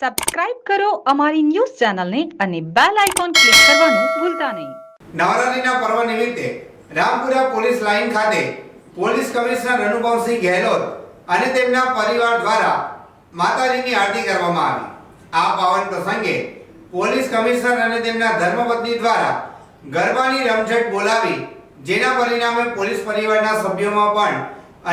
Subscribe કરો અમારી news ચેનલને અને બેલ આઇકોન ક્લિક કરવાનું ભૂલતા નહીં. નવરાત્રીના પર્વ નિમિત્તે રામપુરા પોલીસ લાઇન ખાતે પોલીસ કમિશનર અનુભવસિંહ ગેહલોત અને તેમના પરિવાર દ્વારા માતાજીની આરતી કરવામાં આવી. આ પાવન પ્રસંગે પોલીસ કમિશનર અને તેમના ધર્મપત્ની દ્વારા ગરબાની રમઝટ બોલાવી, જેના પરિણામે પોલીસ પરિવારના સભ્યોમાં પણ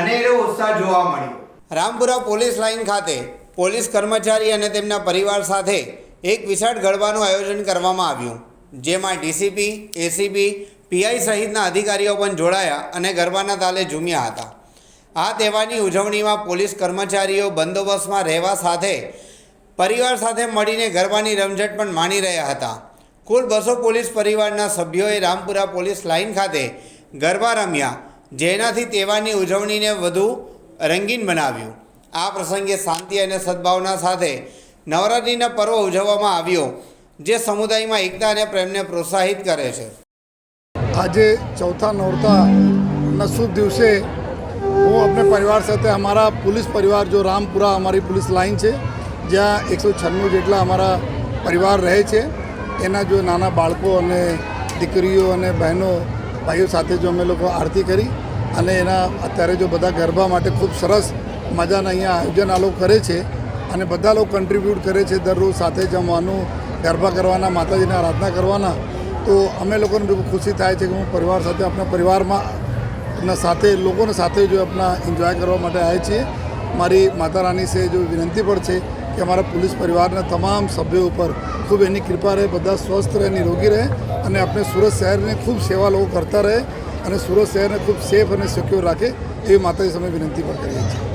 અનેરો ઉત્સાહ જોવા મળ્યો. રામપુરા પોલીસ લાઇન ખાતે પોલીસ કર્મચારી અને તેમના પરિવાર સાથે એક વિશાળ ગરબાનું આયોજન કરવામાં આવ્યું, જેમાં ડીસીપી એસીપી પીઆઈ સહિતના અધિકારીઓ પણ જોડાયા અને ગરબાના તાલે ઝૂમ્યા હતા. આ તહેવારની ઉજવણીમાં પોલીસ કર્મચારીઓ બંદોબસ્તમાં રહેવા સાથે પરિવાર સાથે મળીને ગરબાની રમઝટ પણ માણી રહ્યા હતા. કુલ બસો પોલીસ પરિવારના સભ્યોએ રામપુરા પોલીસ લાઇન ખાતે ગરબા રમ્યા, જેનાથી તહેવારની ઉજવણીને વધુ રંગીન બનાવ્યું. આ પ્રસંગે શાંતિ અને સદભાવના સાથે નવરાત્રિના પર્વ ઉજવવામાં આવ્યો, જે સમુદાયમાં એકતા અને પ્રેમને પ્રોત્સાહિત કરે છે. આજે ચોથા નોરતાના શુભ દિવસે હું આપણે પરિવાર સાથે અમારા પોલીસ પરિવાર જો રામપુરા અમારી પોલીસ લાઇન છે, જ્યાં એકસો છન્નું જેટલા અમારા પરિવાર રહે છે, એના જો નાના બાળકો અને દીકરીઓ અને બહેનો, ભાઈઓ સાથે જો અમે લોકો આરતી કરી અને એના અત્યારે જો બધા ગરબા માટે ખૂબ સરસ મજાના અહીંયા આયોજન આ લોકો કરે છે અને બધા લોકો કન્ટ્રીબ્યુટ કરે છે દરરોજ સાથે જમવાનું, ગરબા કરવાના, માતાજીની આરાધના કરવાના. તો અમે લોકોને બી ખુશી થાય છે કે હું પરિવાર સાથે, આપણા પરિવારમાં સાથે, લોકોને સાથે જો આપણા એન્જોય કરવા માટે આવ્યા છીએ. મારી માતા રાની છે, જો વિનંતી પણ છે કે અમારા પોલીસ પરિવારના તમામ સભ્યો ઉપર ખૂબ એની કૃપા રહે, બધા સ્વસ્થ રહે, નિરોગી રહે અને આપણે સુરત શહેરને ખૂબ સેવા લોકો કરતા રહે અને સુરત શહેરને ખૂબ સેફ અને સિક્યોર રાખે એવી માતાજી સમય વિનંતી પણ કરીએ છીએ.